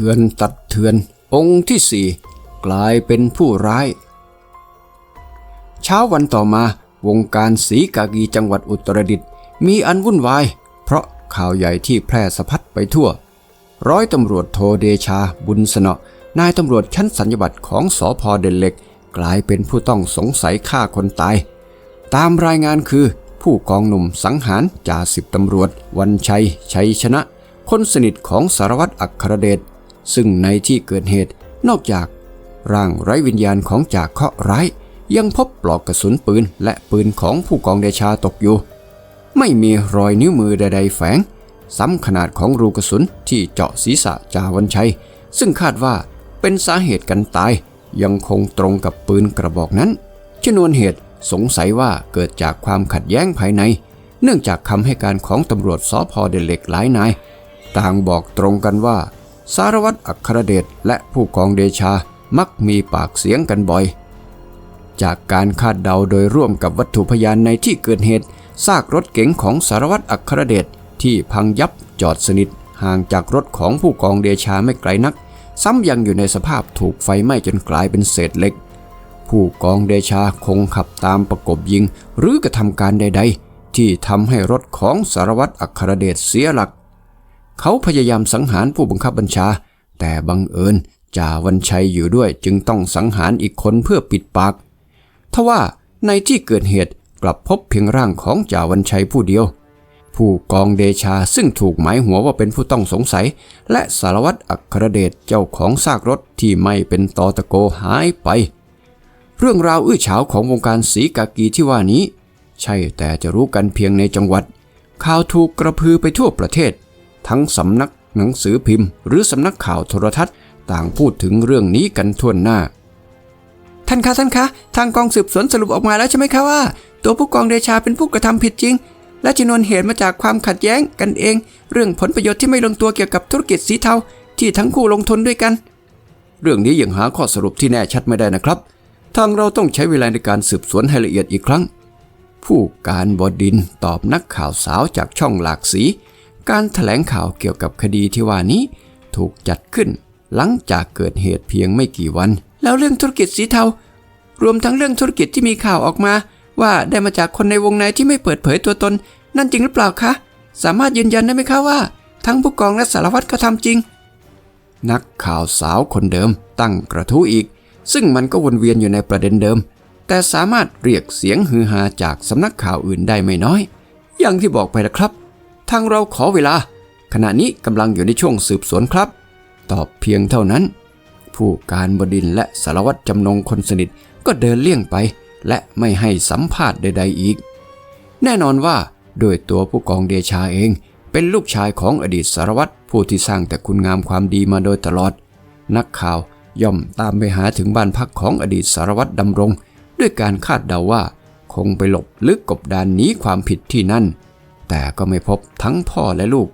ถือนตัดเถือน องค์ที่สี่กลายเป็นผู้ร้าย เช้าวันต่อมาวงการสีกากีจังหวัดอุตรดิตถ์มีอันวุ่นวาย เพราะข่าวใหญ่ที่แพร่สะพัดไปทั่ว ร้อยตำรวจโทเดชาบุญสนอนายตำรวจชั้นสัญญบัตรของสอพอเด่นเหล็ก กลายเป็นผู้ต้องสงสัยฆ่าคนตาย ตามรายงานคือ ผู้กองหนุ่มสังหารจ่าสิบตำรวจ วันชัย ชัยชนะ คนสนิทของสารวัตรอัครเดช ซึ่งในที่เกิดเหตุนอกจากร่างไร้วิญญาณของจ่าเคราะห์ร้าย ยังพบปลอกกระสุนปืนและปืนของผู้กองเดชาตกอยู่ ไม่มีรอยนิ้วมือใดๆแฝง ซ้ำขนาดของรูกระสุนที่เจาะศีรษะจาวันชัย ซึ่งคาดว่าเป็นสาเหตุกันตาย ยังคงตรงกับปืนกระบอกนั้น ชนวนเหตุสงสัยว่าเกิดจากความขัดแย้งภายใน เนื่องจากคำให้การของตำรวจสพเดเล็กหลายนาย ต่างบอกตรงกันว่า สารวัตรอัครเดชและผู้กองเดชามักมีปากเสียงกันบ่อย จากการคาดเดาโดยร่วมกับวัตถุพยานในที่เกิดเหตุซากรถเก๋งของสารวัตรอัครเดชที่พังยับจอดสนิทห่างจากรถของผู้กองเดชาไม่ไกลนัก ซ้ำยังอยู่ในสภาพถูกไฟไหม้จนกลายเป็นเศษเหล็ก ผู้กองเดชาคงขับตามประกบยิง หรือกระทำการใด ๆ ที่ทำให้รถของสารวัตรอัครเดชเสียหลัก เขาพยายามสังหารผู้บังคับบัญชา แต่บังเอิญจ่าวันชัยอยู่ด้วยจึงต้องสังหารอีกคนเพื่อปิดปาก ทว่าในที่เกิดเหตุกลับพบเพียงร่างของจ่าวันชัยผู้เดียว ผู้กองเดชาซึ่งถูกหมายหัวว่าเป็นผู้ต้องสงสัย และสารวัตรอัครเดชเจ้าของซากรถที่ไม่เป็นตอตะโกหายไป เรื่องราวอื้อฉาวของวงการสีกากีที่ว่านี้ ใช่แต่จะรู้กันเพียงในจังหวัดข่าวถูกกระพือไปทั่วประเทศ ทั้งสำนักหนังสือพิมพ์ หรือสำนักข่าวโทรทัศน์ ต่างพูดถึงเรื่องนี้กันทั่วหน้า ท่านคะท่านคะ ทางกองสืบสวนสรุปออกมาแล้วใช่ไหมคะว่า ตัวผู้กองเดชาเป็นผู้กระทำผิดจริง และชนวนเหตุมาจากความขัดแย้งกันเอง เรื่องผลประโยชน์ที่ไม่ลงตัวเกี่ยวกับธุรกิจสีเทาที่ทั้งคู่ลงทุนด้วยกัน เรื่องนี้ยังหาข้อสรุปที่แน่ชัดไม่ได้นะครับ ทางเราต้องใช้เวลาในการสืบสวนให้ละเอียดอีกครั้งผู้การบดินตอบนักข่าวสาวจากช่องหลากสี การถแถลงข่าวเกี่ยวกับคดีที่ว่านี้ ถูกจัดขึ้น หลังจากเกิดเหตุเพียงไม่กี่วัน แล้วเรื่องธุรกิจสีเทา รวมทั้งเรื่องธุรกิจที่มีข่าวออกมา ว่าได้มาจากคนในวงในที่ไม่เปิดเผยตัวตน นั่นจริงหรือเปล่าคะ สามารถยืนยันได้ไหมคะว่า ทั้งผู้กองและสารวัตรเขาทำจริง นักข่าวสาวคนเดิมตั้งกระทู้อีก ซึ่งมันก็วนเวียนอยู่ในประเด็นเดิม แต่สามารถเรียกเสียงฮือฮาจากสำนักข่าวอื่นได้ไม่น้อย อย่างที่บอกไปนะครับ ทางเราขอเวลา ขณะนี้กำลังอยู่ในช่วงสืบสวนครับ ตอบเพียงเท่านั้น ผู้การบดินและสารวัตรจำนงคนสนิทก็เดินเลี่ยงไป และไม่ให้สัมภาษณ์ใด ๆ อีก แน่นอนว่าโดยตัวผู้กองเดชาเอง เป็นลูกชายของอดีตสารวัตรผู้ที่สร้างแต่คุณงามความดีมาโดยตลอด นักข่าวย่อมตามไปหาถึงบ้านพักของอดีตสารวัตรดำรง ด้วยการคาดเดาว่า คงไปหลบลึกกบดานหนีความผิดที่นั่น แต่ก็ไม่พบทั้งพ่อและลูก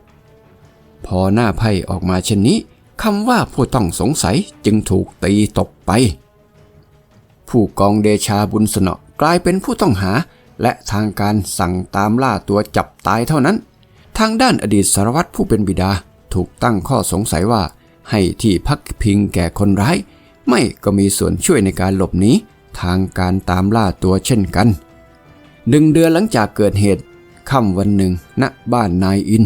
พอหน้าไพ่ออกมาเช่นนี้คำว่าผู้ต้องสงสัยจึงถูกตีตกไป ผู้กองเดชาบุญสนอกลายเป็นผู้ต้องหา และทางการสั่งตามล่าตัวจับตายเท่านั้น ทางด้านอดีตสารวัตรผู้เป็นบิดาถูกตั้งข้อสงสัยว่า ให้ที่พักพิงแก่คนร้าย ไม่ก็มีส่วนช่วยในการหลบหนีทางการตามล่าตัวเช่นกันหนึ่งเดือนหลังจากเกิดเหตุ ค่ำวันหนึ่งณบ้านนายอิน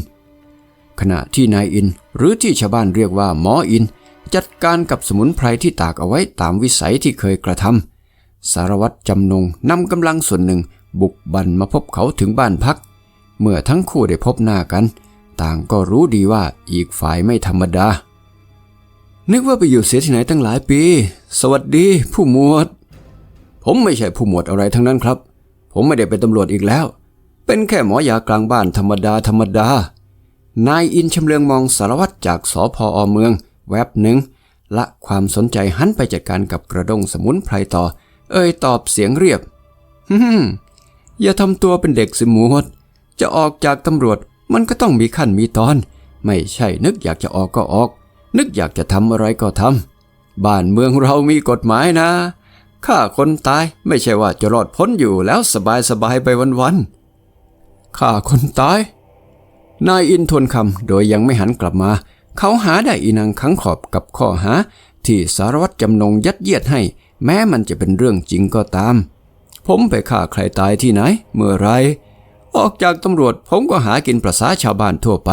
ขณะที่นายอิน หรือที่ชาวบ้านเรียกว่าหมออิน จัดการกับสมุนไพรที่ตากเอาไว้ตามวิสัยที่เคยกระทำสารวัตรจำนงนำกำลังส่วนหนึ่งบุกบันมาพบเขาถึงบ้านพัก เมื่อทั้งคู่ได้พบหน้ากัน ต่างก็รู้ดีว่าอีกฝ่ายไม่ธรรมดา นึกว่าไปอยู่เสียที่ไหนตั้งหลายปี สวัสดีผู้หมวด ผมไม่ใช่ผู้หมวดอะไรทั้งนั้นครับ ผมไม่ได้เป็นตำรวจอีกแล้ว เป็นแค่หมอยากลางบ้านธรรมดาธรรมดา นายอินชำเลืองมองสารวัตรจากสพอเมือง แวบหนึ่งละความสนใจหันไปจัดการกับกระด้งสมุนไพรต่อ เอ่ยตอบเสียงเรียบฮึมอย่าทำตัวเป็นเด็กสิหมวดจะออกจากตำรวจมันก็ต้องมีขั้นมีตอน ไม่ใช่นึกอยากจะออกก็ออก นึกอยากจะทำอะไรก็ทำบ้านเมืองเรามีกฎหมายนะฆ่าคนตายไม่ใช่ว่าจะรอดพ้นอยู่แล้วสบายสบายไปวันๆ ฆ่าคนตาย นายอินทวนคำโดยยังไม่หันกลับมา เขาหาได้อีนางขังขอบกับข้อหา ที่สารวัตรจำนงยัดเยียดให้ แม้มันจะเป็นเรื่องจริงก็ตาม ผมไปฆ่าใครตายที่ไหน เมื่อไร ออกจากตำรวจผมก็หากินประษาชาวบ้านทั่วไป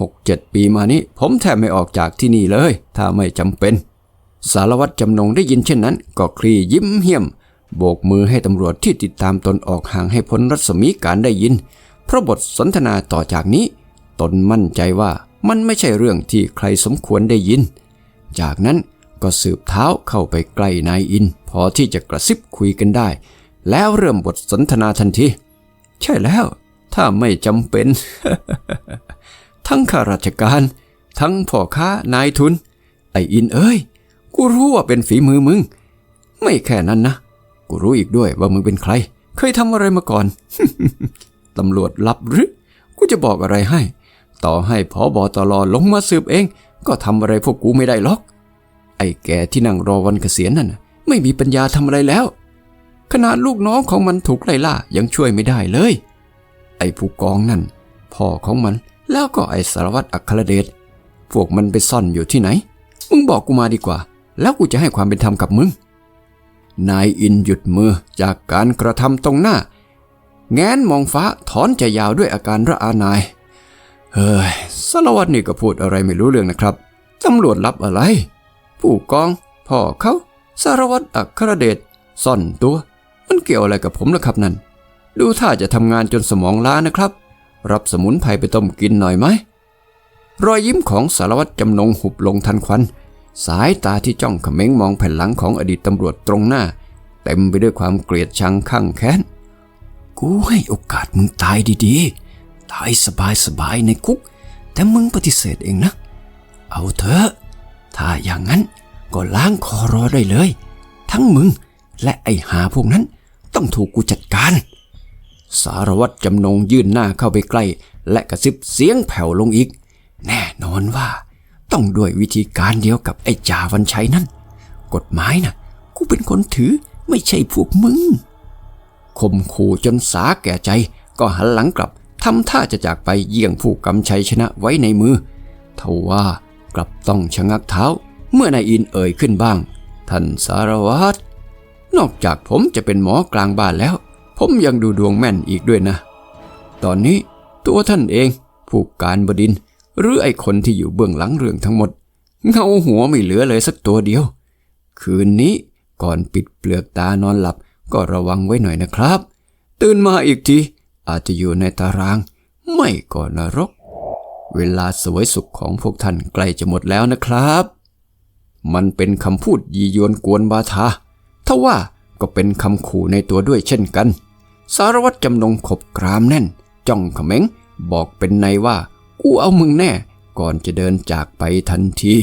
หกเจ็ดปีมานี้ผมแทบไม่ออกจากที่นี่เลย ถ้าไม่จำเป็น สารวัตรจำนงได้ยินเช่นนั้น ก็คลียิ้มเหี้ยม โบกมือให้ตำรวจที่ติดตามตนออกห่างให้พ้นรัศมีการได้ยิน เพราะบทสนทนาต่อจากนี้ ตนมั่นใจว่ามันไม่ใช่เรื่องที่ใครสมควรได้ยิน จากนั้นก็สืบเท้าเข้าไปใกล้นายอิน พอที่จะกระซิบคุยกันได้ แล้วเริ่มบทสนทนาทันที ใช่แล้ว ถ้าไม่จำเป็น ทั้งข้าราชการ ทั้งพ่อค้านายทุน ไออินเอ้ย กูรู้ว่าเป็นฝีมือมึง ไม่แค่นั้นนะ กูรู้อีกด้วยว่ามึงเป็นใคร เคยทำอะไรมาก่อน ตำรวจรับหรือ กูจะบอกอะไรให้ ต่อให้พอบอตลอลงมาสืบเอง ก็ทำอะไรพวกกูไม่ได้หรอก ไอ้แกที่นั่งรอวันเกษียณนั่นไม่มีปัญญาทำอะไรแล้ว ขนาดลูกน้องของมันถูกไล่ล่ายังช่วยไม่ได้เลย ไอ้ผู้กองนั่น พ่อของมันแล้วก็ไอ้สารวัตรอัครเดช พวกมันไปซ่อนอยู่ที่ไหน มึงบอกกูมาดีกว่า แล้วกูจะให้ความเป็นธรรมกับมึง นายอินหยุดมือจากการกระทำตรงหน้า แงนมองฟ้าถอนใจยาวด้วยอาการระอานาย เฮ้ยสารวัตรนี่ก็พูดอะไรไม่รู้เรื่องนะครับตำรวจรับอะไร ผู้กอง พ่อเขาสารวัตรอัครเดชซ่อนตัว มันเกี่ยวอะไรกับผมล่ะครับนั่น ดูท่าจะทำงานจนสมองล้านะครับ รับสมุนไพรไปต้มกินหน่อยไหมรอยยิ้มของสารวัตรจำนงหุบลงทันควัน สายตาที่จ้องเขม็งมองแผ่นหลังของอดีตตำรวจตรงหน้า เต็มไปด้วยความเกลียดชังข้างแค้น กูให้โอกาสมึงตายดีๆ ตายสบายๆในคุก แต่มึงปฏิเสธเองนะ เอาเถอะ ถ้าอย่างนั้นก็ล้างคอรอได้เลย ทั้งมึงและไอ้หาพวกนั้นต้องถูกกูจัดการ สารวัตรจำนงยื่นหน้าเข้าไปใกล้ และกระซิบเสียงแผ่วลงอีก แน่นอนว่า ต้องด้วยวิธีการเดียวกับไอ้จาวันชัยนั่น กฎหมายนะ่ะ กูเป็นคนถือไม่ใช่พวกมึงคมขู่จนสาแก่ใจ ก็หันหลังกลับทำท่าจะจากไปเยี่ยงผู้กำชัยชนะไว้ในมือทว่ากลับต้องชะงักเท้า เมื่อนายอินเอ่ยขึ้นบ้าง ท่านสารวัตรนอกจากผมจะเป็นหมอกลางบ้านแล้ว ผมยังดูดวงแม่นอีกด้วยนะ ตอนนี้ตัวท่านเอง ผู้การบดินท หรือไอ้คนที่อยู่เบื้องหลังเรื่องทั้งหมด เงาหัวไม่เหลือเลยสักตัวเดียว คืนนี้ก่อนปิดเปลือกตานอนหลับก็ระวังไว้หน่อยนะครับ ตื่นมาอีกที อาจจะอยู่ในตาราง ไม่ก่อนนรก เวลาสวยสุขของพวกท่านใกล้จะหมดแล้วนะครับ มันเป็นคำพูดยียวนกวนบาทาทว่าก็เป็นคำขู่ในตัวด้วยเช่นกัน สารวัตรจำนงขบกรามแน่น จ้องขม็งบอกเป็นในว่า กูเอามึงแน่ ก่อนจะเดินจากไปทันที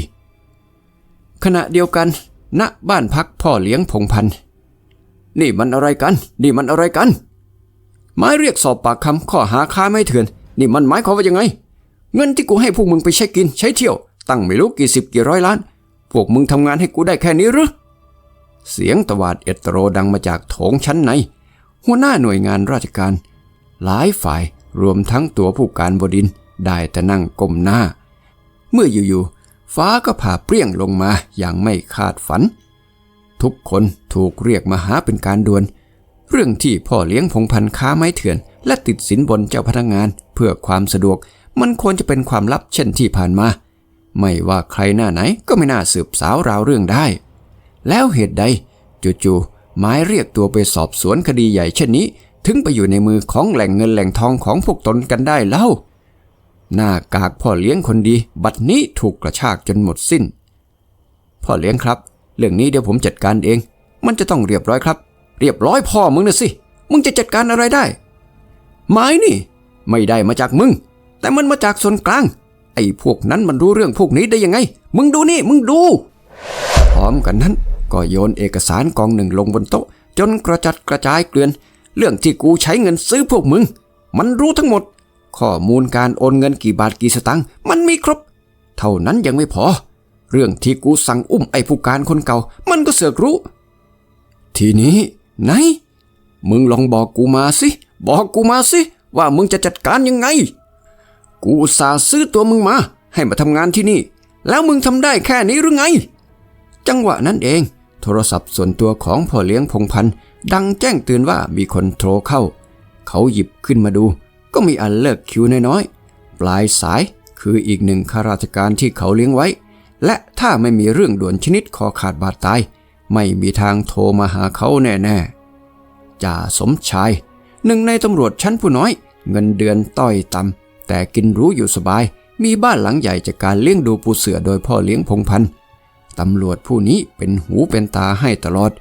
ขณะเดียวกัน ณบ้านพักพ่อเลี้ยงพงพันธ์นี่มันอะไรกัน นี่มันอะไรกัน หมายเรียกสอบปากคำข้อหาค้าไม่เถื่อน นี่มันหมายความว่ายังไง เงินที่กูให้พวกมึงไปใช้กิน ใช้เที่ยว ตั้งไม่รู้กี่สิบกี่ร้อยล้าน พวกมึงทำงานให้กูได้แค่นี้หรือ เสียงตวาดเอตโรดังมาจากโถงชั้นใน หัวหน้าหน่วยงานราชการ หลายฝ่ายรวมทั้งตัวผู้การบดินท ได้แต่นั่งก้มหน้า เมื่ออยู่ๆฟ้าก็ผ่าเปรี้ยงลงมาอย่างไม่คาดฝัน ทุกคนถูกเรียกมาหาเป็นการด่วน เรื่องที่พ่อเลี้ยงพงพันค้าไม้เถื่อน และติดสินบนเจ้าพนักงานเพื่อความสะดวก มันควรจะเป็นความลับเช่นที่ผ่านมา ไม่ว่าใครหน้าไหนก็ไม่น่าสืบสาวราวเรื่องได้ แล้วเหตุใดจู่ๆหมายเรียกตัวไปสอบสวนคดีใหญ่เช่นนี้ ถึงไปอยู่ในมือของแหล่งเงินแหล่งทองของพวกตนกันได้เล่า หน้ากากพ่อเลี้ยงคนดี บัดนี้ถูกกระชากจนหมดสิ้น พ่อเลี้ยงครับ เรื่องนี้เดี๋ยวผมจัดการเอง มันจะต้องเรียบร้อยครับ เรียบร้อยพ่อมึงนะสิ มึงจะจัดการอะไรได้ ไม้นี่ ไม่ได้มาจากมึง แต่มันมาจากส่วนกลาง ไอ้พวกนั้นมันรู้เรื่องพวกนี้ได้ยังไง มึงดูนี่ มึงดู พร้อมกันนั้น ก็โยนเอกสารกองหนึ่งลงบนโต๊ะ จนกระจัดกระจายเกลื่อน เรื่องที่กูใช้เงินซื้อพวกมึง มันรู้ทั้งหมด ข้อมูลการโอนเงินกี่บาทกี่สตางค์มันมีครบ เท่านั้นยังไม่พอ เรื่องที่กูสั่งอุ้มไอ้ผู้การคนเก่า มันก็เสือกรู้ ทีนี้ไหน มึงลองบอกกูมาสิ บอกกูมาสิ ว่ามึงจะจัดการยังไง กูสาซื้อตัวมึงมา ให้มาทำงานที่นี่ แล้วมึงทำได้แค่นี้หรือไง จังหวะนั้นเอง โทรศัพท์ส่วนตัวของพ่อเลี้ยงพงพันธ์ดังแจ้งเตือนว่ามีคนโทรเข้า เขาหยิบขึ้นมาดู ก็มีอันเลิกคิวน้อยๆ ปลายสายคืออีกหนึ่งข้าราชการที่เขาเลี้ยงไว้ และถ้าไม่มีเรื่องด่วนชนิดคอขาดบาดตาย ไม่มีทางโทรมาหาเขาแน่ๆจ่าสมชายหนึ่งในตำรวจชั้นผู้น้อย เงินเดือนต้อยต่ำแต่กินรู้อยู่สบาย มีบ้านหลังใหญ่จากการเลี้ยงดูปูเสือโดยพ่อเลี้ยงพงพันธ์ตำรวจผู้นี้เป็นหูเป็นตาให้ตลอด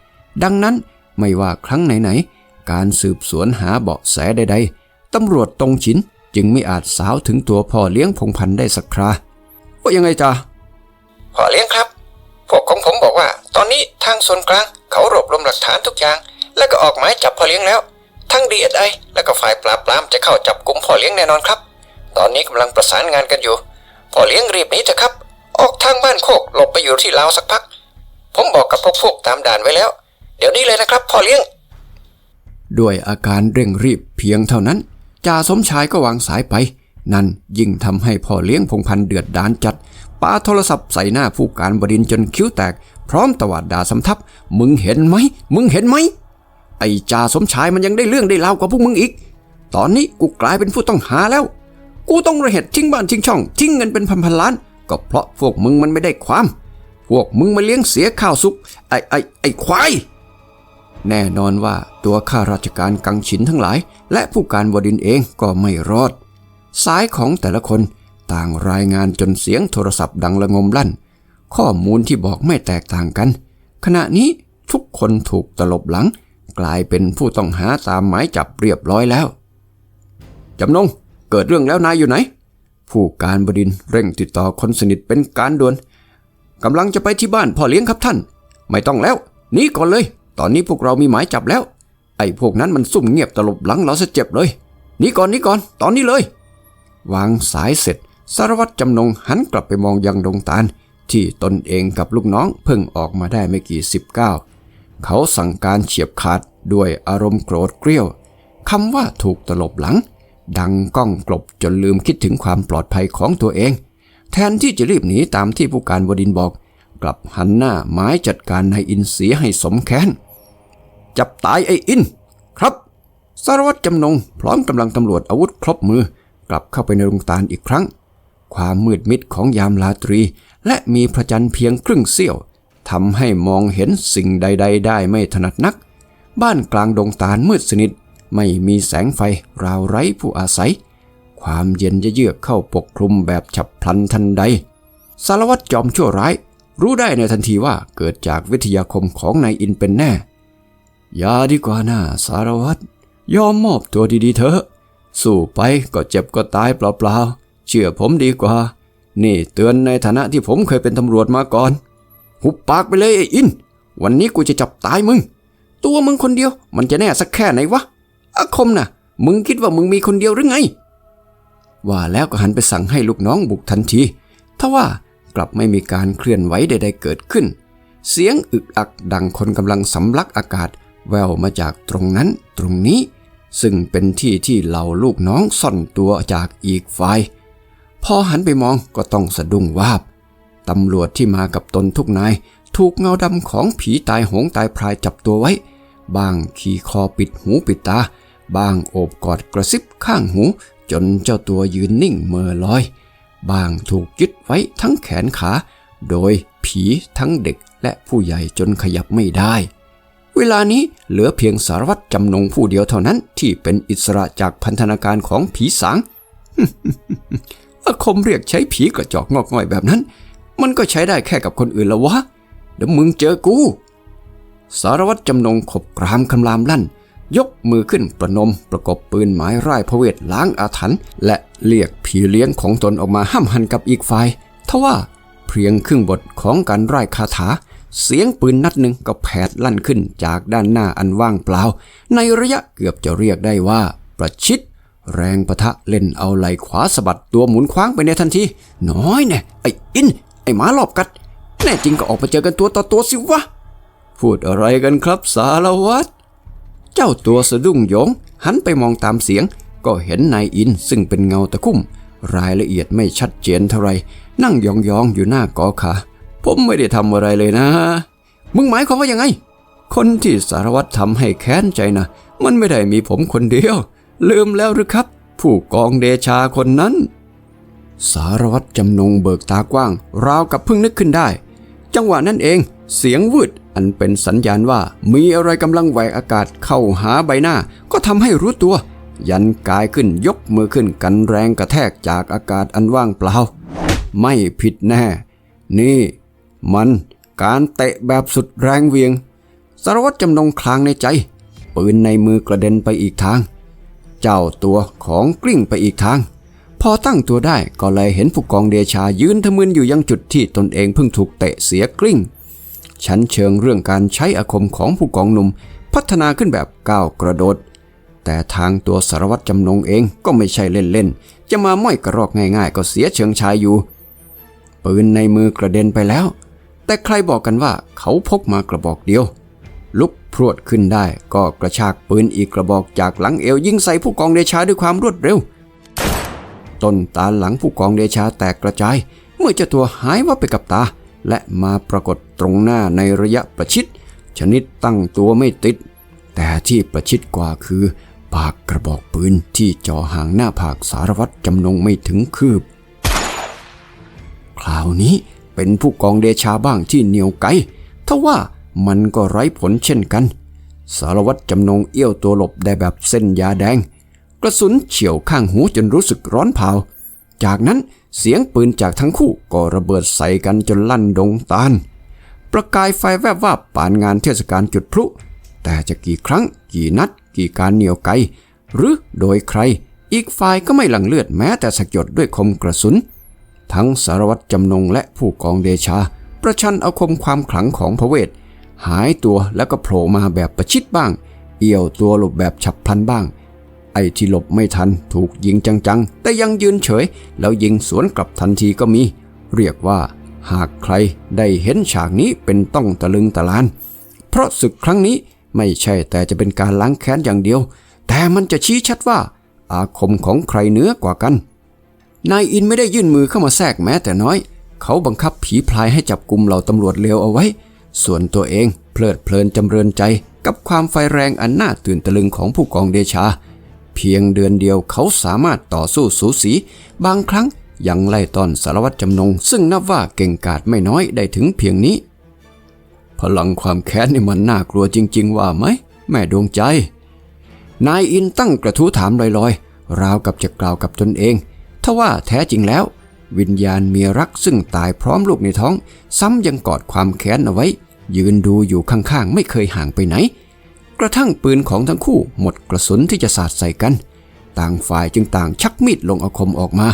ดังนั้นไม่ว่าครั้งไหนๆการสืบสวนหาเบาะแสใดๆ ตำรวจตรงฉินจึงไม่อาจสาวถึงตัวพ่อเลี้ยงพงพันธ์ได้สักคราว่ายังไงจ๊ะพ่อเลี้ยงครับ พวกของผมบอกว่า ตอนนี้ทางส่วนกลาง เขารวบรวมหลักฐานทุกอย่าง แล้วก็ออกหมายจับพ่อเลี้ยงแล้ว ทั้งดีเอสไอและก็ฝ่ายปราบปรามจะเข้าจับกลุ่มพ่อเลี้ยงแน่นอนครับ ตอนนี้กำลังประสานงานกันอยู่พ่อเลี้ยงรีบหนีเถอะครับ ออกทางบ้านโคกหลบไปอยู่ที่ลาวสักพัก ผมบอกกับพวกพวกตามด่านไว้แล้ว เดี๋ยวนี้เลยนะครับพ่อเลี้ยง ด้วยอาการเร่งรีบเพียงเท่านั้น จ่าสมชายก็วางสายไป นั่นยิ่งทำให้พ่อเลี้ยงพงพันเดือดดานจัดปาโทรศัพท์ใส่หน้าผู้การบดินจนคิ้วแตก พร้อมตวาดด่าสำทับ มึงเห็นไหม มึงเห็นไหม ไอ้จ่าสมชายมันยังได้เรื่องได้เล่ากว่าพวกมึงอีก ตอนนี้กูกลายเป็นผู้ต้องหาแล้ว กูต้องระเหตุทิ้งบ้านทิ้งช่อง ทิ้งเงินเป็นพันพันล้าน ก็เพราะพวกมึงมันไม่ได้ความ พวกมึงมาเลี้ยงเสียข้าวสุก ไอ้ไอ้ไอ้ควาย แน่นอนว่าตัวข้าราชการกังฉินทั้งหลาย และผู้การวดินเองก็ไม่รอด สายของแต่ละคนต่างรายงานจนเสียงโทรศัพท์ดังระงมลั่น ข้อมูลที่บอกไม่แตกต่างกัน ขณะนี้ทุกคนถูกตลบหลัง กลายเป็นผู้ต้องหาตามหมายจับเรียบร้อยแล้วจำนงเกิดเรื่องแล้วนายอยู่ไหน ผู้การบดินเร่งติดต่อคนสนิทเป็นการด่วนกำลังจะไปที่บ้านพ่อเลี้ยงครับท่าน ไม่ต้องแล้วหนีก่อนเลย ตอนนี้พวกเรามีหมายจับแล้ว ไอ้พวกนั้นมันซุ่มเงียบตลบหลังเราซะเจ็บเลยหนีก่อนหนีก่อน ตอนนี้เลย วางสายเสร็จ สารวัตรจำนงหันกลับไปมองยังดงตาล ที่ตนเองกับลูกน้องเพิ่งออกมาได้ไม่กี่สิบก้าวเขาสั่งการเฉียบขาดด้วยอารมณ์โกรธเกรี้ยวคำว่าถูกตลบหลัง ดังก้องกลบจนลืมคิดถึงความปลอดภัยของตัวเอง แทนที่จะรีบหนีตามที่ผู้การบดินบอก กลับหันหน้าไม้จัดการนายอินเสียให้สมแค้น จับตายไอ้อิน ครับ สารวัตรจำนง พร้อมกำลังตำรวจอาวุธครบมือ กลับเข้าไปในโรงตาลอีกครั้ง ความมืดมิดของยามราตรี และมีพระจันทร์เพียงครึ่งเสี้ยวทำให้มองเห็นสิ่งใด ๆ ได้ไม่ถนัดนัก บ้านกลางดงตาลมืดสนิท ไม่มีแสงไฟราวไร้ผู้อาศัย ความเย็นจะเยือกเข้าปกคลุมแบบฉับพลันทันใด สารวัตรจอมชั่วร้าย รู้ได้ในทันทีว่าเกิดจากวิทยาคมของนายอินเป็นแน่ อย่าดีกว่านะสารวัตรยอมมอบตัวดีๆเถอะ สู้ไปก็เจ็บก็ตายเปล่าๆ เชื่อผมดีกว่า นี่เตือนในฐานะที่ผมเคยเป็นตำรวจมาก่อน หุบปากไปเลยไอ้อิน วันนี้กูจะจับตายมึง ตัวมึงคนเดียวมันจะแน่สักแค่ไหนวะ อาคมนะ่ะ มึงคิดว่ามึงมีคนเดียวหรือไง ว่าแล้วก็หันไปสั่งให้ลูกน้องบุกทันที ทว่ากลับไม่มีการเคลื่อนไหวใด ๆ เกิดขึ้น เสียงอึกอักดังคนกำลังสำลักอากาศ แววมาจากตรงนั้นตรงนี้ ซึ่งเป็นที่ที่เหล่าลูกน้องซ่อนตัวจากอีกฝ่าย พอหันไปมองก็ต้องสะดุ้งวาบตำรวจที่มากับตนทุกนาย ถูกเงาดำของผีตายโหงตายพรายจับตัวไว้ บางขี่คอปิดหูปิดตา บางโอบกอดกระซิบข้างหู จนเจ้าตัวยืนนิ่งเมื่อลอย บางถูกยึดไว้ทั้งแขนขา โดยผีทั้งเด็กและผู้ใหญ่จนขยับไม่ได้ เวลานี้เหลือเพียงสารวัตรจำนงผู้เดียวเท่านั้นที่เป็นอิสระจากพันธนาการของผีสาง อาคมเรียกใช้ผีกระจอกงอกง่อยแบบนั้น มันก็ใช้ได้แค่กับคนอื่นละวะ เดี๋ยวมึงเจอกู สารวัตรจำนงขบกรามคำรามลั่น ยกมือขึ้นประนมประกบปืนหมายร่ายพระเวทล้างอาถรรพ์และเรียกผีเลี้ยงของตนออกมาห้ามหันกับอีกฝ่ายทว่าเพียงครึ่งบทของการร่ายคาถา เสียงปืนนัดหนึ่งก็แผดลั่นขึ้นจากด้านหน้าอันว่างเปล่า ในระยะเกือบจะเรียกได้ว่า ประชิด แรงปะทะเล่นเอาไหลขวาสะบัดตัวหมุนคว้างไปในทันที น้อยแน่ไอ้อิน ไอ้หมาหลอบกัด แน่จริงก็ออกมาเจอกันตัวต่อตัวสิวะ พูดอะไรกันครับสารวัตรเจ้าตัวสะดุ้งโยง หันไปมองตามเสียง ก็เห็นนายอินซึ่งเป็นเงาตะคุ่ม รายละเอียดไม่ชัดเจนเท่าไรนั่งยองๆอยู่หน้ากอขา ผมไม่ได้ทำอะไรเลยนะ มึงหมายความว่ายังไง คนที่สารวัตรทำให้แค้นใจนะ มันไม่ได้มีผมคนเดียว ลืมแล้วหรือครับ ผู้กองเดชาคนนั้น สารวัตรจำนงเบิกตากว้าง ราวกับเพิ่งนึกขึ้นได้ จังหวะนั้นเอง เสียงวืดอันเป็นสัญญาณว่ามีอะไรกำลังแหวกอากาศเข้าหาใบหน้า ก็ทำให้รู้ตัว ยันกายขึ้นยกมือขึ้นกันแรงกระแทกจากอากาศอันว่างเปล่า ไม่ผิดแน่ นี่ มันการเตะแบบสุดแรงเวียง สารวัตรจำนงคลางในใจ ปืนในมือกระเด็นไปอีกทาง เจ้าตัวของกลิ้งไปอีกทาง พอตั้งตัวได้ก็เลยเห็นผู้กองเดชายืนทะมึนอยู่ยังจุดที่ตนเองเพิ่งถูกเตะเสียกลิ้ง ชั้นเชิงเรื่องการใช้อาคมของผู้กองหนุ่มพัฒนาขึ้นแบบก้าวกระโดด แต่ทางตัวสารวัตรจำนงเองก็ไม่ใช่เล่นๆ จะมาม้อยกระรอกง่ายๆ ก็เสียเชิงชายอยู่ ปืนในมือกระเด็นไปแล้ว แต่ใครบอกกันว่าเขาพกมากระบอกเดียว ลุกพรวดขึ้นได้ก็กระชากปืนอีกกระบอกจากหลังเอวยิงใส่ผู้กองเดชาด้วยความรวดเร็ว ต้นตาหลังผู้กองเดชาแตกกระจาย เมื่อเจ้าตัวหายวับไปกับตา และมาปรากฏตรงหน้าในระยะประชิด ชนิดตั้งตัวไม่ติด แต่ที่ประชิดกว่าคือ ปากกระบอกปืนที่จ่อห่างหน้าผากสารวัตรจำนงไม่ถึงคืบ คราวนี้ เป็นผู้กองเดชาบ้างที่เหนียวไกทว่ามันก็ไร้ผลเช่นกัน สารวัตรจำนงเอี้ยวตัวหลบได้แบบเส้นยาแดง กระสุนเฉียวข้างหูจนรู้สึกร้อนเผา จากนั้นเสียงปืนจากทั้งคู่ก็ระเบิดใส่กันจนลั่นดงตาล ประกายไฟแวบวาบปานงานเทศกาลจุดพลุ แต่จะกี่ครั้ง กี่นัด กี่การเหนียวไก หรือโดยใคร อีกฝ่ายก็ไม่หลั่งเลือดแม้แต่สักหยดด้วยคมกระสุน ทั้งสารวัตรจำนงและผู้กองเดชา ประชันอาคมความขลังของพระเวท หายตัวแล้วก็โผล่มาแบบประชิดบ้าง เอี่ยวตัวหลบแบบฉับพลันบ้าง ไอ้ที่หลบไม่ทันถูกยิงจังๆ แต่ยังยืนเฉย แล้วยิงสวนกลับทันทีก็มี เรียกว่า หากใครได้เห็นฉากนี้เป็นต้องตะลึงตะลาน เพราะศึกครั้งนี้ไม่ใช่แต่จะเป็นการล้างแค้นอย่างเดียว แต่มันจะชี้ชัดว่า อาคมของใครเหนือกว่ากัน นายอินไม่ได้ยื่นมือเข้ามาแทรกแม้แต่น้อย เขาบังคับผีพลายให้จับกลุ่มเหล่าตำรวจเลวเอาไว้ ส่วนตัวเองเพลิดเพลินจำเริญใจ กับความไฟแรงอันน่าตื่นตะลึงของผู้กองเดชา เพียงเดือนเดียวเขาสามารถต่อสู้สูสี บางครั้งยังไล่ต้อนสารวัตรจำนง ซึ่งนับว่าเก่งกาจไม่น้อยได้ถึงเพียงนี้ พลังความแค้นนี่มันน่ากลัวจริง ๆ ว่าไหม แม่ดวงใจ นายอินตั้งกระทู้ถามลอยๆ ราวกับจะกล่าวกับตนเอง ว่าแท้จริงแล้ว วิญญาณเมียรักซึ่งตายพร้อมลูกในท้อง ซ้ำยังกอดความแค้นเอาไว้ ยืนดูอยู่ข้างๆ ไม่เคยห่างไปไหน กระทั่งปืนของทั้งคู่หมดกระสุนที่จะสาดใส่กัน ต่างฝ่ายจึงต่างชักมีดลงอาคมออกมา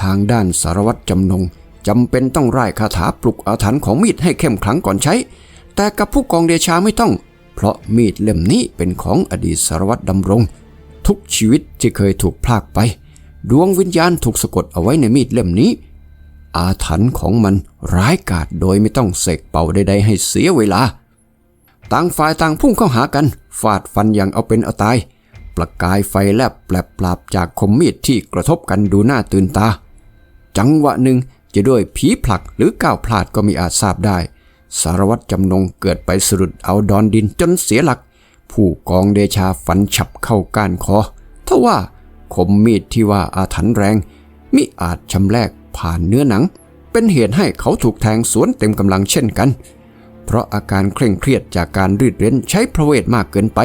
ทางด้านสารวัตรจำนงจำเป็นต้องไล่คาถาปลุกอาถรรพ์ของมีดให้เข้มขลังก่อนใช้ แต่กับผู้กองเดชาไม่ต้อง เพราะมีดเล่มนี้เป็นของอดีตสารวัตรดำรง ทุกชีวิตที่เคยถูกพลากไป ดวงวิญญาณถูกสะกดเอาไว้ในมีดเล่มนี้ อาถรรพ์ของมันร้ายกาจโดยไม่ต้องเสกเป่าใดๆให้เสียเวลา ต่างฝ่ายต่างพุ่งเข้าหากัน ฟาดฟันอย่างเอาเป็นเอาตาย ประกายไฟแลบแปลบปราบจากคมมีดที่กระทบกันดูน่าตื่นตา จังหวะหนึ่งจะด้วยผีผลักหรือก้าวพลาดก็มีอาจทราบได้ สารวัตรจำนงเกิดไปสะดุดเอาดอนดินจนเสียหลัก ผู้กองเดชาฟันฉับเข้าก้านคอทว่า คมมีดที่ว่าอาถรรพ์แรง มิอาจชำแรกผ่านเนื้อหนัง เป็นเหตุให้เขาถูกแทงสวนเต็มกำลังเช่นกัน เพราะอาการเคร่งเครียดจากการรีดเร้นใช้พระเวทมากเกินไป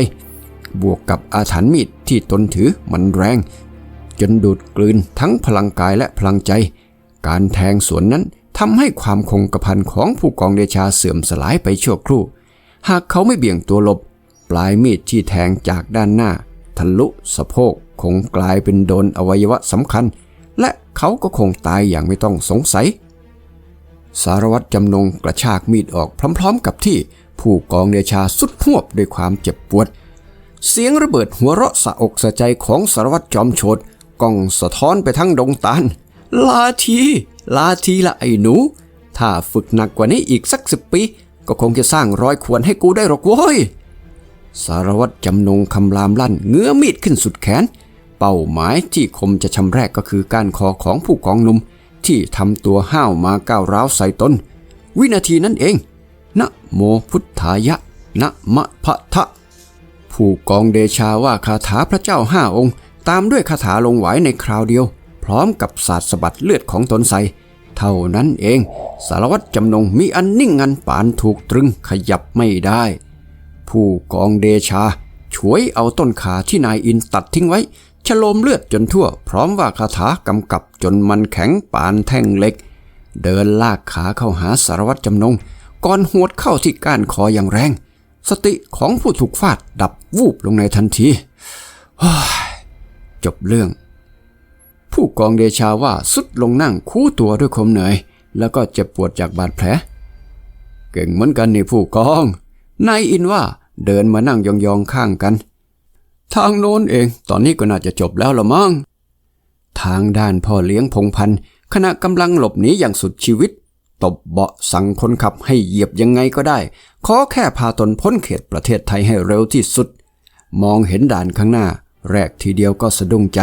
บวกกับอาถรรพ์มีดที่ตนถือมันแรง จนดูดกลืนทั้งพลังกายและพลังใจ การแทงสวนนั้นทำให้ความคงกระพันของผู้กองเดชาเสื่อมสลายไปชั่วครู่ หากเขาไม่เบี่ยงตัวหลบ ปลายมีดที่แทงจากด้านหน้า ทะลุสะโพก คงกลายเป็นโดนอวัยวะสำคัญ และเขาก็คงตายอย่างไม่ต้องสงสัย สารวัตรจำนงกระชากมีดออกพร้อม ๆ กับที่ผู้กองเดชาสุดหวบด้วยความเจ็บปวด เสียงระเบิดหัวเราะสะอกสะใจของสารวัตรจอมโฉดก้องสะท้อนไปทั้งดงตาลลาที ลาทีละไอ้หนู ถ้าฝึกหนักกว่านี้อีกสักสิบปี ก็คงจะสร้างรอยขวนให้กูได้หรอกโว้ยสารวัตรจำนงคำรามลั่นเงื้อมีดขึ้นสุดแขน เป้าหมายที่คมจะชำแรกก็คือการคอของผู้กองหนุ่มที่ทำตัวห้าวมาก้าวร้าวใส่ตน วินาทีนั้นเอง นะโมพุทธายะ นะมะพะทะ ผู้กองเดชาว่าคาถาพระเจ้าห้าองค์ ตามด้วยคาถาลงไหวในคราวเดียว พร้อมกับศาสตร์สะบัดเลือดของตนใส่เท่านั้นเอง สารวัตรจำนงมีอันนิ่งงันปานถูกตรึงขยับไม่ได้ ผู้กองเดชาฉวยเอาต้นขาที่นายอินตัดทิ้งไว้ ฉโลมเลือดจนทั่ว พร้อมว่าคาถากำกับจนมันแข็งปานแท่งเหล็ก เดินลากขาเข้าหาสารวัตรจำนง ก่อนหวดเข้าที่ก้านคออย่างแรง สติของผู้ถูกฟาดดับวูบลงในทันทีจบเรื่อง ผู้กองเดชาว่าสุดลงนั่งคู่ตัวด้วยความเหนื่อย แล้วก็เจ็บปวดจากบาดแผล เก่งเหมือนกันนี่ผู้กองนายอินว่าเดินมานั่งยองๆข้างกัน ทางโน้นเอง ตอนนี้ก็น่าจะจบแล้วละมั้ง ทางด้านพ่อเลี้ยงพงพันธ์ขณะกำลังหลบหนีอย่างสุดชีวิต ตบเบาะสั่งคนขับให้เหยียบยังไงก็ได้ ขอแค่พาตนพ้นเขตประเทศไทยให้เร็วที่สุด มองเห็นด่านข้างหน้า แรกทีเดียวก็สะดุ้งใจ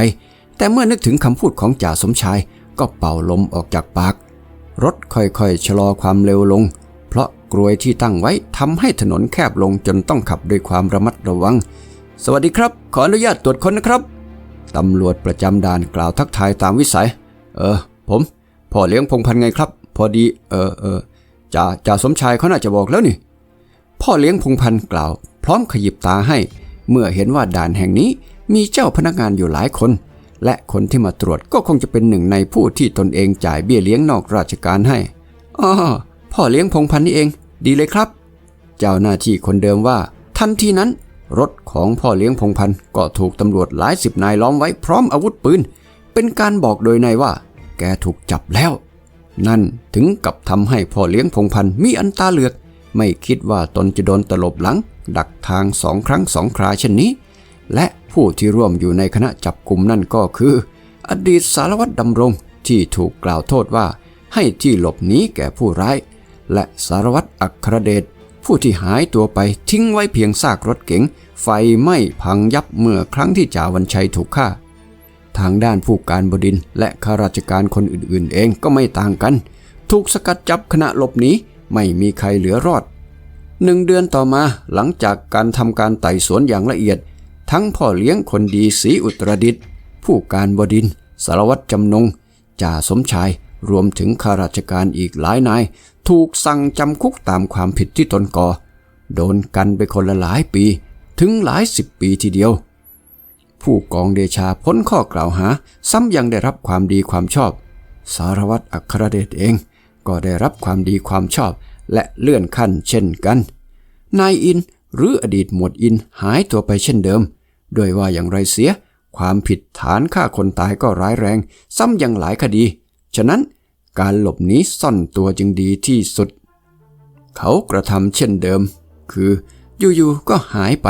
แต่เมื่อนึกถึงคำพูดของจ่าสมชายก็เป่าลมออกจากปาก รถค่อยๆชะลอความเร็วลง เพราะกรวยที่ตั้งไว้ทำให้ถนนแคบลงจนต้องขับด้วยความระมัดระวัง สวัสดีครับ ขออนุญาตตรวจค้นนะครับ ตำรวจประจำด่านกล่าวทักทายตามวิสัย เออ ผมพ่อเลี้ยงพงพันไงครับ พอดี เออเออจ่าจ่าสมชายเขาน่าจะบอกแล้วนี่ พ่อเลี้ยงพงพันกล่าว พร้อมขยิบตาให้ เมื่อเห็นว่าด่านแห่งนี้มีเจ้าพนักงานอยู่หลายคน และคนที่มาตรวจก็คงจะเป็นหนึ่งในผู้ที่ตนเองจ่ายเบี้ยเลี้ยงนอกราชการให้อ๋อพ่อเลี้ยงพงพันนี่เอง ดีเลยครับ เจ้าหน้าที่คนเดิมว่า ทันทีนั้น รถของพ่อเลี้ยงพงพันธ์ก็ถูกตำรวจหลายสิบนายล้อมไว้พร้อมอาวุธปืน เป็นการบอกโดยในว่า แกถูกจับแล้ว นั่นถึงกับทำให้พ่อเลี้ยงพงพันธ์มีอันตาเหลือก ไม่คิดว่าตนจะโดนตลบหลัง ดักทางสองครั้งสองคราเช่นนี้ และผู้ที่ร่วมอยู่ในคณะจับกลุ่มนั่นก็คือ อดีตสารวัตรดำรงที่ถูกกล่าวโทษว่าให้ที่หลบหนีแก่ผู้ร้าย และสารวัตรอัครเดช ผู้ที่หายตัวไปทิ้งไว้เพียงซากรถเก๋งไฟไหม้พังยับเมื่อครั้งที่จ่าวันชัยถูกฆ่า ทางด้านผู้การบดินและข้าราชการคนอื่นๆ เองก็ไม่ต่างกัน ถูกสกัดจับขณะหลบหนีไม่มีใครเหลือรอดหนึ่งเดือนต่อมาหลังจากการทำการไต่สวนอย่างละเอียด ทั้งพ่อเลี้ยงคนดีศรีอุตรดิตผู้การบดิน สารวัตรจำนงจ่าสมชายรวมถึงข้าราชการอีกหลายนาย ถูกสั่งจำคุกตามความผิดที่ตนก่อ โดนกันไปคนละหลายปี ถึงหลายสิบปีทีเดียว ผู้กองเดชาพ้นข้อกล่าวหา ซ้ำยังได้รับความดีความชอบ สารวัตรอัครเดชเอง ก็ได้รับความดีความชอบและเลื่อนขั้นเช่นกัน นายอินหรืออดีตหมวดอินหายตัวไปเช่นเดิมโดยว่าอย่างไรเสีย ความผิดฐานฆ่าคนตายก็ร้ายแรง ซ้ำยังหลายคดี ฉะนั้น การหลบหนีซ่อนตัวจึงดีที่สุด เขากระทำเช่นเดิม คืออยู่ๆก็หายไป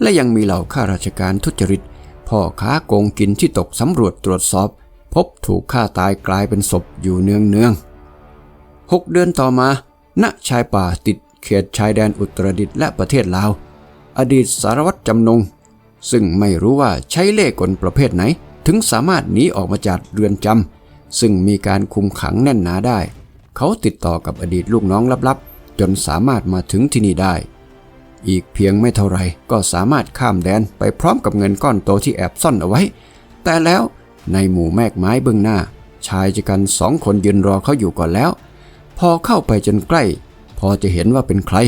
และยังมีเหล่าข้าราชการทุจริตพ่อค้าโกงกินที่ตกสำรวจตรวจสอบ พบถูกฆ่าตายกลายเป็นศพอยู่เนืองเนืองๆหกเดือนต่อมา ณ ชายป่าติดเขตชายแดนอุตรดิตถ์และประเทศลาว อดีตสารวัตรจำนง ซึ่งไม่รู้ว่าใช้เล่ห์กลประเภทไหน ถึงสามารถหนีออกมาจากเรือนจำ ซึ่งมีการคุมขังแน่นหนาได้ เขาติดต่อกับอดีตลูกน้องลับๆ จนสามารถมาถึงที่นี่ได้ อีกเพียงไม่เท่าไรก็สามารถข้ามแดนไปพร้อมกับเงินก้อนโตที่แอบซ่อนเอาไว้ แต่แล้วในหมู่แมกไม้เบื้องหน้า ชายชะกันสองคนยืนรอเขาอยู่ก่อนแล้ว พอเข้าไปจนใกล้ พอจะเห็นว่าเป็นใคร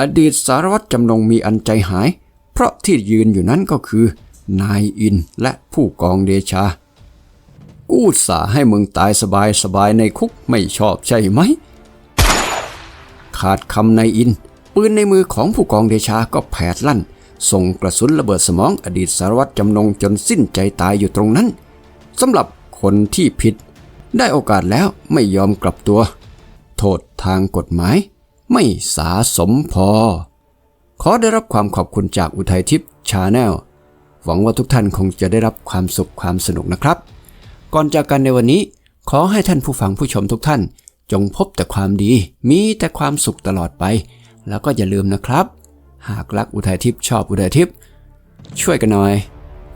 อดีตสารวัตรจำนงมีอันใจหาย เพราะที่ยืนอยู่นั้นก็คือ นายอินและผู้กองเดชา กูสาให้มึงตายสบายสบายๆในคุกไม่ชอบใช่ไหม ขาดคำในอิน ปืนในมือของผู้กองเดชาก็แผดลั่น ส่งกระสุนระเบิดสมองอดีตสารวัตรจำนงจนสิ้นใจตายอยู่ตรงนั้นสำหรับคนที่ผิด ได้โอกาสแล้วไม่ยอมกลับตัว โทษทางกฎหมาย ไม่สาสมพอ ขอได้รับความขอบคุณจากอุทัยทิพย์ชาแนลหวังว่าทุกท่านคงจะได้รับความสุขความสนุกนะครับ ก่อนจากกันในวันนี้ ขอให้ท่านผู้ฟังผู้ชมทุกท่าน จงพบแต่ความดี มีแต่ความสุขตลอดไป แล้วก็อย่าลืมนะครับ หากรักอุทัยทิพย์ชอบอุทัยทิพย์ช่วยกันหน่อย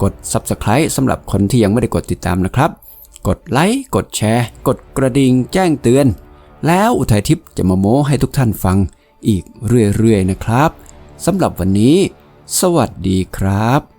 กด Subscribe สำหรับคนที่ยังไม่ได้กดติดตามนะครับ กดไลค์กดแชร์ กดกระดิ่งแจ้งเตือน แล้วอุทัยทิพย์จะมาโม้ให้ทุกท่านฟังอีกเรื่อยๆนะครับสำหรับวันนี้ สวัสดีครับ